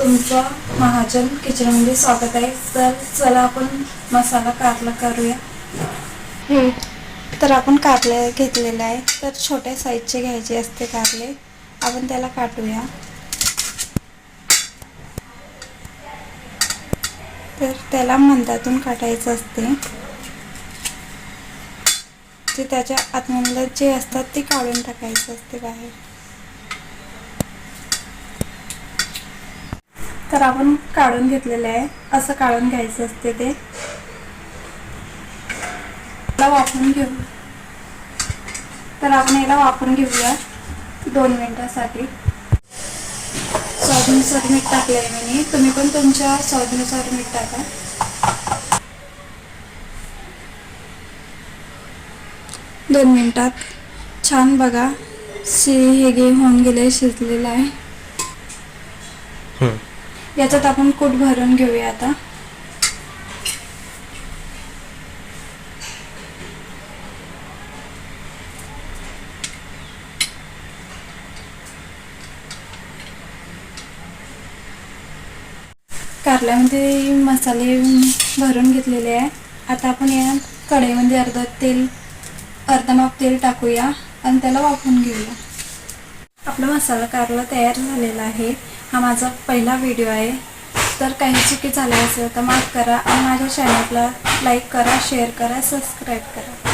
तुमचं महाजन किचनमध्ये स्वागत आहे. तर चला आपण मसाला कारला करूया. तर आपण कारले घेतलेले आहे. तर छोट्या साईजचे घ्यायचे असते कारले. आपण त्याला काटूया. तर त्याला मंदातून काटायचं असते. ते त्याच्या आतमधलं जे असतात ते काढून टाकायचं असते बाहेर. तर आपण काढून घेतलेलं आहे. असं काढून घ्यायचं असते ते. याला वापरून घेऊ. तर आपण याला वापरून घेऊया दोन मिनिटासाठी. स्वादनुसार मीठ टाकलं आहे मी. तुम्ही पण तुमच्या स्वादनुसार मीठ टाका. दोन मिनिटात. छान बघा. शे हे गे होऊन गेले शिजलेलं आहे. याच्यात आपण कूट भरून घेऊया आता. कारल्यामध्ये मसाले भरून घेतलेले आहे. आता आपण या कढईमध्ये अर्ध तेल अर्धा माप तेल टाकूया आणि त्याला वाफवून घेऊया. आपला मसाला कारला तयार झालेला आहे. हा माझा पहिला व्हिडिओ आहे. तर काही चुकी झाल्या असेल तर माफ करा. आणि माझ्या चॅनलला लाईक करा शेअर करा सबस्क्राईब करा.